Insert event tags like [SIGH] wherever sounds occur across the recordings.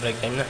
Break time na.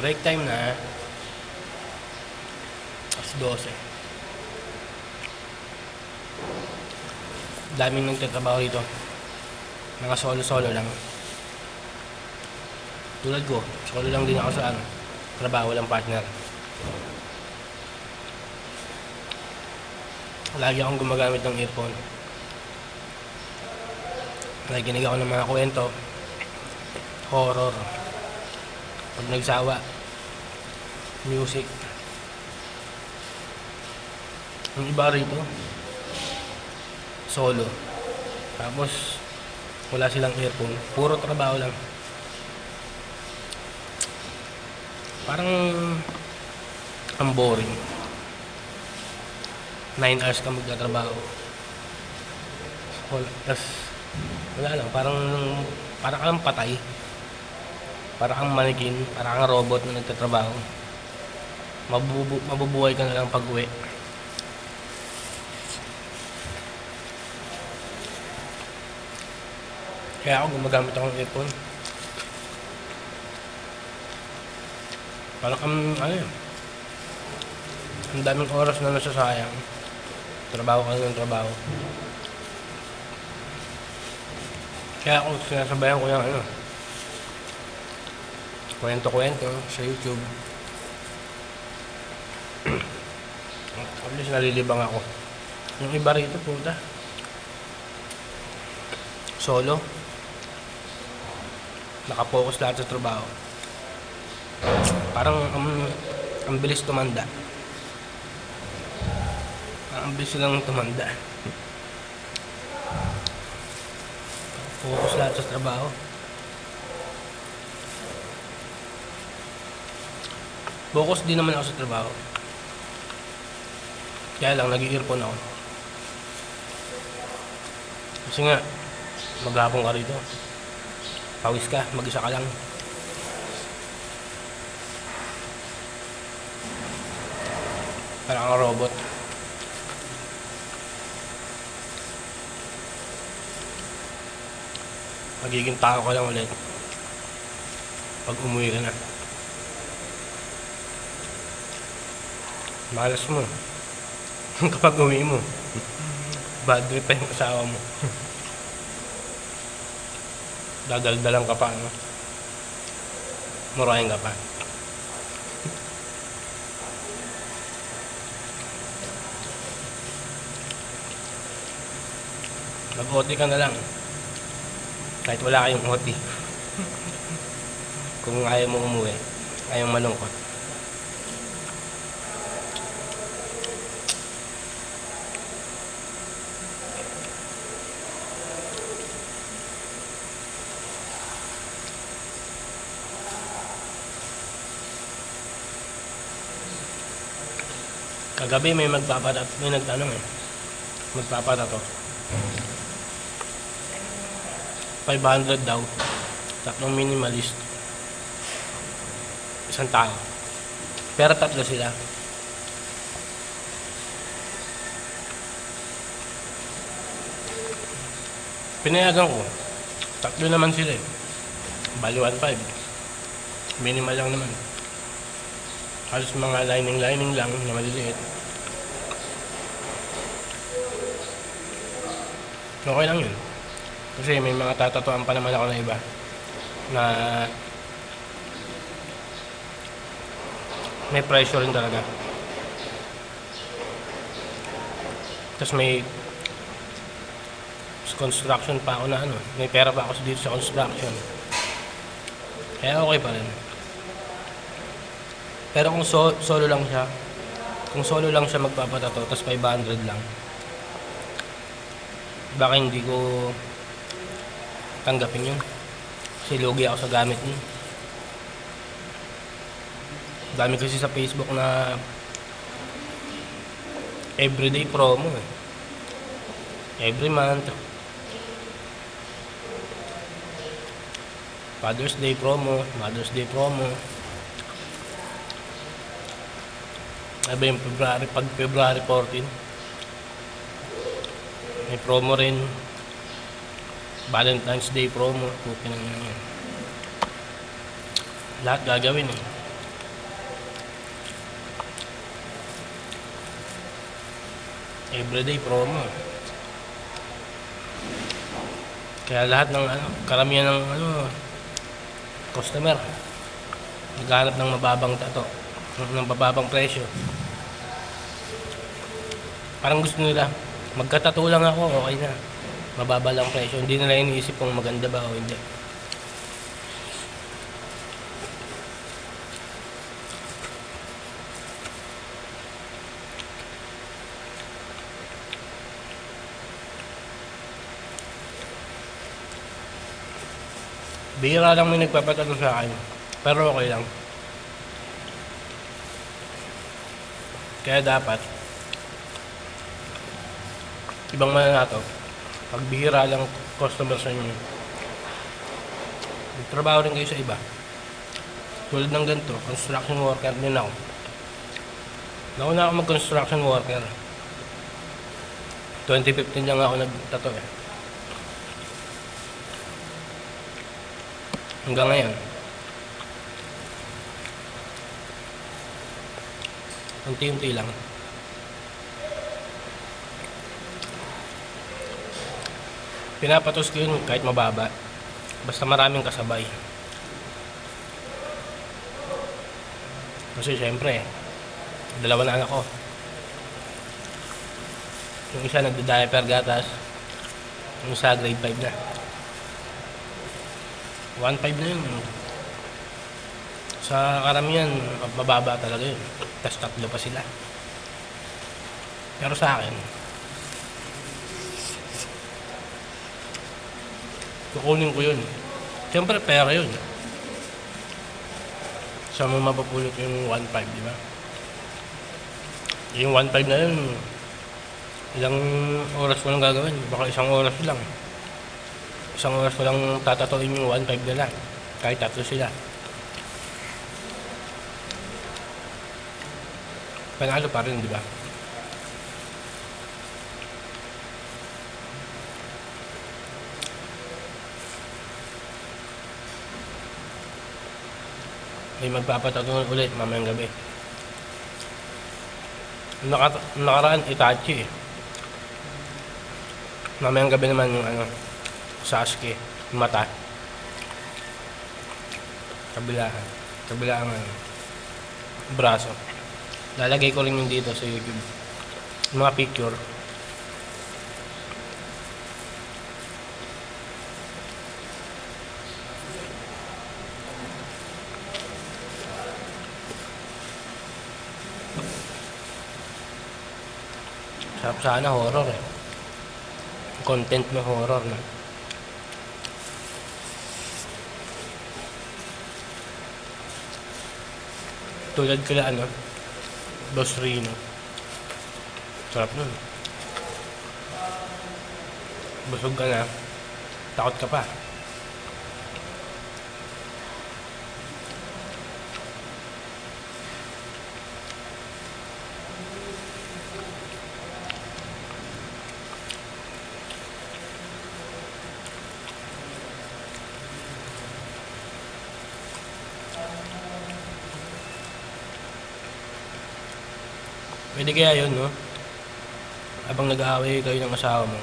Break time na. Alas 12. Daming nagtatrabaho dito. Mga solo-solo lang. Tulad ko, solo lang din ako sa ano, trabaho, walang partner. Lagi akong gumagamit ng earphone. Nakikinig ako ng mga kwento, horror, pag nagsawa, music. Ang iba rito, solo. Tapos, wala silang earphone. Puro trabaho lang. Parang, ang boring. 9 hours ka magtatrabaho. Wala, tas, wala lang, parang, parang kang patay. Para kang manikin, para kang robot na nagtatrabaho. Mabubu mabubuhay ka na lang pag uwi. Kaya ako gumagamit ako ng earphone. Parang kang, ano yun, ang daming oras na nasasayang. Trabaho ka ng trabaho. Kaya ako sinasabayan ko yung ano, kwento-kwento sa YouTube. [CLEARS THROAT] At least nalilibang ako. Yung iba rito, puta. Solo. Nakapokus lahat sa trabaho. Parang ang, ang bilis tumanda. Ang bilis lang tumanda. Focus lahat sa trabaho. Focus din naman ako sa trabaho. Kaya lang, nag-earphone ako. Kasi nga, maghapon ka rito. Pawis ka, mag-isa ka lang. Parang robot. Magiging tao ka lang ulit. Pag umuwi ka na. Malas mo. [LAUGHS] Kapag uwi mo. Bad trip pa yung asawa mo. [LAUGHS] Dadaldalan ka pa, no? Murahin ka pa. Mag-OT ka na lang. Kahit wala kayong OT. [LAUGHS] Kung ayaw mo umuwi, ayaw malungkot. Kagabi may magpapatat, may nagtanong eh. Magpapatato. 500 daw. Tatlong minimalist. Isang tao. Pero tatlo sila. Pinayagan ko. Tatlo naman sila eh. Bali 1.5. Minimal lang naman. Halos mga lining-lining lang na maliliit. Okay lang yun. Kasi may mga tatatuan pa naman ako na iba na may pressure rin talaga. Tapos may construction pa ako na ano, may pera pa ako dito sa construction. Kaya okay pa rin. Pero kung so, solo lang siya, kung solo lang siya magpapatato, tapos 500 lang, baka hindi ko tanggapin yun. Kasi lugi ako sa gamit niya. Dami kasi sa Facebook na everyday promo eh. Every month. Father's Day promo, Mother's Day promo. Ano ba yung February, pag February 14? May promo rin. Valentine's Day promo. Puti na yun. Lahat gagawin eh. Everyday promo. Kaya lahat ng ano, karamihan ng ano, customer naghanap ng mababang tato, ng mababang presyo. Parang gusto nila, magkatato lang ako, okay na. Mababa lang presyo. Hindi nila iniisip kung maganda ba o hindi. Bira lang may nagpapatato sa akin. Pero okay lang. Kaya dapat, ibang mananato, pag bihira lang customer sa inyo, magtrabaho rin kayo sa iba. Tulad ng ganito, construction worker din ako. Nauna ako mag-construction worker. 2015 lang ako nagtato eh. Hanggang ngayon. Unti-unti lang. Pinapatos ko yun kahit mababa. Basta maraming kasabay. Kasi syempre, dalawa na anak. Yung isa nagda-diaper gatas. Yung isa grade 5 na. 1.5 na yun. Sa karamihan, mababa talaga yun. Tapos tatlo pa sila. Pero sa akin, kukunin ko yun. Siyempre, pera yun. Saan mo mapapulot yung 1.5, di ba? Yung 1.5 na yun, ilang oras ko lang gagawin. Baka isang oras lang. Isang oras ko lang tatatuin yung 1.5 nila. Kahit tatlo sila. Panalo pa rin, di ba? May magpapatato ulit mamayang gabi. Naka, nakaraan, Itachi eh. Mamayang gabi naman yung ano, Sasuke, mata. Kabilaan. Kabilaan ano, braso. Lalagay ko rin yung dito sa YouTube. Yung mga picture. Sarap sana horror eh. Content na horror na. Tulad kila ano, Boss Rino. Sarap nun. Busog ka na, takot ka pa. Pwede kaya yun, no? Habang nag-aaway kayo ng asawa mo,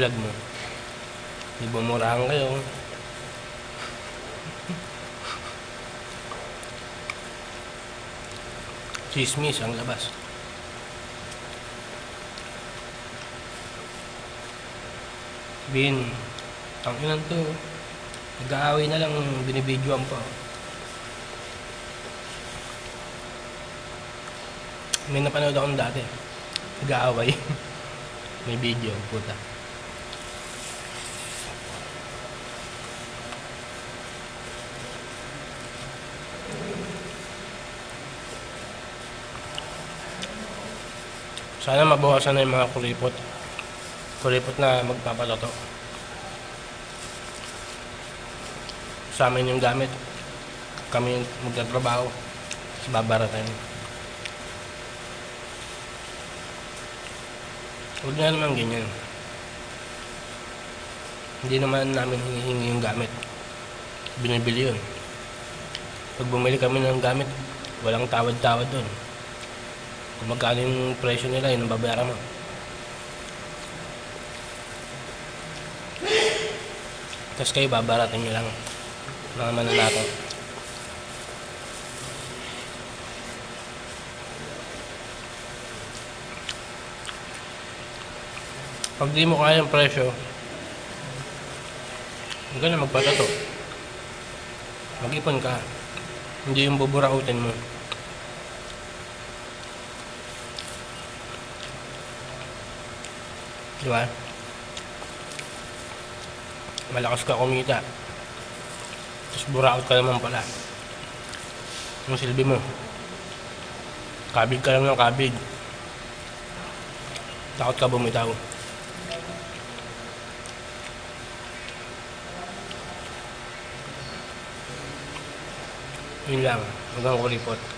vlog mo. Di bumurahan kayo. [LAUGHS] Chismis ang labas. Bin, ang ilan to, nag-aaway na lang, binibidyoan pa. May napanood akong dati. Nag-aaway. [LAUGHS] May video, puta. Sana mabawasan na yung mga kuripot. Kuripot na magpapaloto. Sa amin yung gamit. Kami yung magtatrabaho. Sa babaratan. Huwag nga naman ganyan. Hindi naman namin hinihingi yung gamit. Binibili yun. Pag bumili kami ng gamit, walang tawad-tawad doon. Kung magkano yung presyo nila, yun ang babayaran mo. Tapos kayo babaratin nyo lang mga mananakaw. Pag di mo kaya yung presyo, huwag ka na magpatato. Mag-ipon ka. Hindi yung buburautin mo. Di? Malakas ka kumita. Tapos buraot ka naman pala. Yung silbi mo. Kabig ka lang ng kabig. Takot ka bumitaw. Yun lang. Hanggang kulipot.